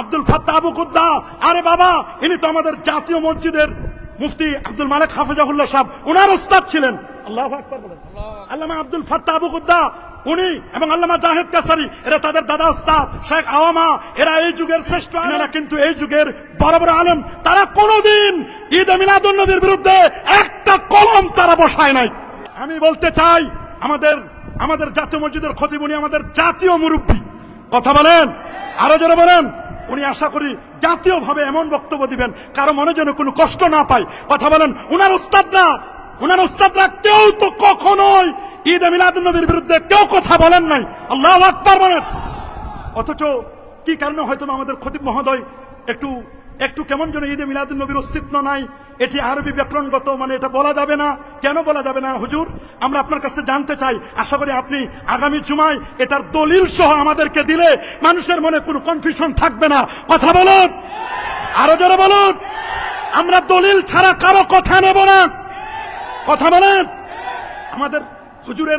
আব্দুল ফাত্তা আবু কুদ্দা। আরে বাবা, ইনি তো আমাদের জাতীয় মসজিদের মুফতি আব্দুল মালিক হাফিজাহুল্লাহ সাহেব। ওনার ওস্তাদ ছিলেন। আল্লাহ আল্লামা আব্দুল ফাত্তা আবু কুদ্দা, উনি এবং আল্লামা জাহেদ কাসারি, এরা তাদের দাদা ওস্তাদ শেখ আওয়ামা, এরা এই যুগের শ্রেষ্ঠ এনারা কিন্তু এই যুগের বড় বড় আলেম। তারা কোনোদিন ঈদ মিলাদুন নবীর বিরুদ্ধে একটা কলম তারা বসায় নাই। আমি বলতে চাই, আমাদের আমাদের জাতীয় মসজিদের খতিব উনি আমাদের জাতীয় মুরব্বী। কথা বলেন, আরও জোরে বলেন। উনি আশা করি জাতীয়ভাবে এমন বক্তব্য দিবেন, কারও মনে যেন কোনো কষ্ট না পায়। কথা বলেন, উনার উস্তাদরা উনার উস্তাদরা কেউ তো কখনোই ঈদ মিলাদ নবীর বিরুদ্ধে কেউ কথা বলেন নাই। আল্লাহ আকবার বলেন। অথচ কি কারণে হয়তো আমাদের খতিব মহোদয় একটু একটু কেমন যেন ঈদে মিলাদুল নবীর অস্তিত্ব নাই? এটি আরবি ব্যাকরণগত মানে এটা বলা যাবে না। কেন বলা যাবে না? হুজুর আমরা আপনার কাছে জানতে চাই, আশা করি আপনি আগামী জুমায় এটার দলিল সহ আমাদেরকে দিলে মানুষের মনে কোনো কনফিউশন থাকবে না। কথা বলুন। আরও জোরে বলুন। আমরা দলিল ছাড়া কারও কথা নেব না। কথা বলেন। আমাদের হুজুরের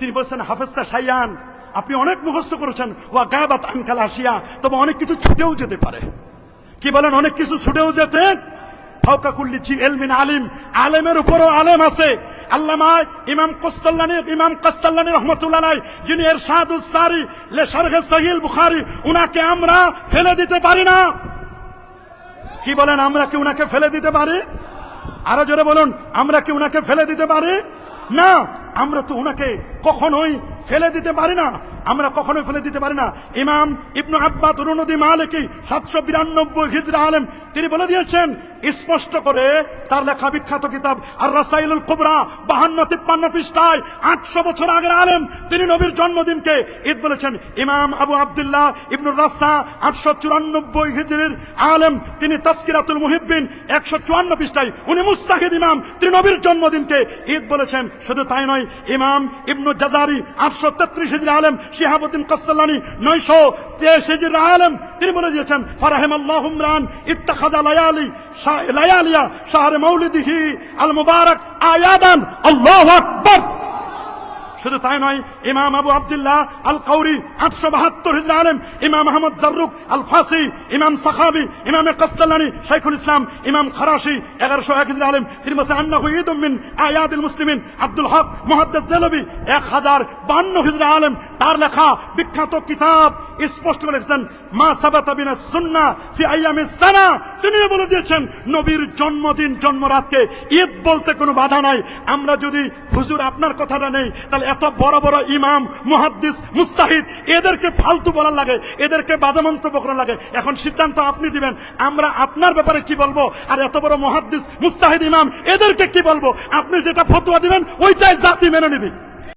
তিনি বলছেন হাফেজতা সাইয়ান। আপনি অনেক মুখস্থ করেছেন, ওয়া গাবাত আনকাল আসিয়া, তবে অনেক কিছু ছুটেও যেতে পারে। কি বলেন, অনেক কিছু ছুটেও যেতে? আলেমের উপরও আলেম আছে। ইমাম ইমাম যিনি এর সারি বুখারী, উনাকে আমরা ফেলে দিতে পারি না। কি বলেন, আমরা কি উনাকে ফেলে দিতে পারি? আরও জোরে বলুন, আমরা কি উনাকে ফেলে দিতে পারি? না। আমরা তো ওনাকে কখনোই ফেলে দিতে পারি না। আমরা কখনোই ফেলে দিতে পারি না। ইমাম ইবনু আব্বা তরুণদী মালিকি সাতশো বিরানব্বই হিজরা আলেম, তিনি বলে দিয়েছেন স্পষ্ট করে তার লেখা বিখ্যাত কিতাব আর রাসাইলুল কুবরা, বাহান্ন তিপ্পান্ন পৃষ্ঠায়, আটশো বছর আগের আলেম, তিনি নবীর জন্মদিনকে ঈদ বলেছেন। ইমাম আবু আব্দুল্লাহ ইবনুর রাসা, আটশো চুরানব্বই হিজরির আলেম, তিনি তাস্কিরাতুল মুহিব্বিন, একশো চুয়ান্ন পৃষ্ঠায়। উনি মুস্তাহিদ ইমাম, তিনি নবীর জন্মদিনকে ঈদ বলেছেন। শুধু তাই নয়, ইমাম ইবনু জাজারি, আটশো তেত্রিশ হিজরি আলেম, শিহাবুদ্দিন কস্তাল্লানি নয়শো তেইশ হিজরি আলেম তিনি বলে দিয়েছেন, ফারাহেম আল্লাহ উমরান ইত্তাখাদা লায়ালি লায়ালিয়া, শাহরে মৌলিদিহি আল মুবারক আয়াদান, আল্লাহু আকবার। শুধু তাই নয়, ইমাম আবু আব্দুল্লাহ আল কৌরি আটশো বাহাত্তর হিজরা আলেম, ইমাম আহমদ জাররুক আল ফাসি ইমাম সাখাবি, ইমাম কাস্তালানি শাইখুল ইসলাম, ইমাম খারাসি এগারোশো এক হিজরা আলেম, তিনি বলছে আন্নাহু ঈদুম মিন আয়াদিল মুসলিমিন। আব্দুল হক মুহাদ্দিস দেলবি, এক হাজার বান্ন হিজরা আলেম, তার লেখা বিখ্যাত কিতাব স্পষ্ট করে লিখছেন মা সাবাতা সুন্না ফি আইয়ামিস সানা। তিনিও বলে দিয়েছেন, নবীর জন্মদিন জন্মরাতকে ঈদ বলতে কোনো বাধা নাই। আমরা যদি, হুজুর, আপনার কথাটা নেই, তাহলে এত বড় বড় ইমাম, মুহাদ্দিস, মুস্তাহিদ, এদেরকে ফালতু বলার লাগে, এদেরকে বাজে মন্তব্য করা লাগে। এখন সিদ্ধান্ত আপনি দিবেন, আমরা আপনার ব্যাপারে কি বলব? আর এত বড় মুহাদ্দিস, মুস্তাহিদ ইমাম, এদেরকে কি বলব? আপনি যেটা ফতোয়া দিবেন, ওইটাই জাতি মেনে নিবি।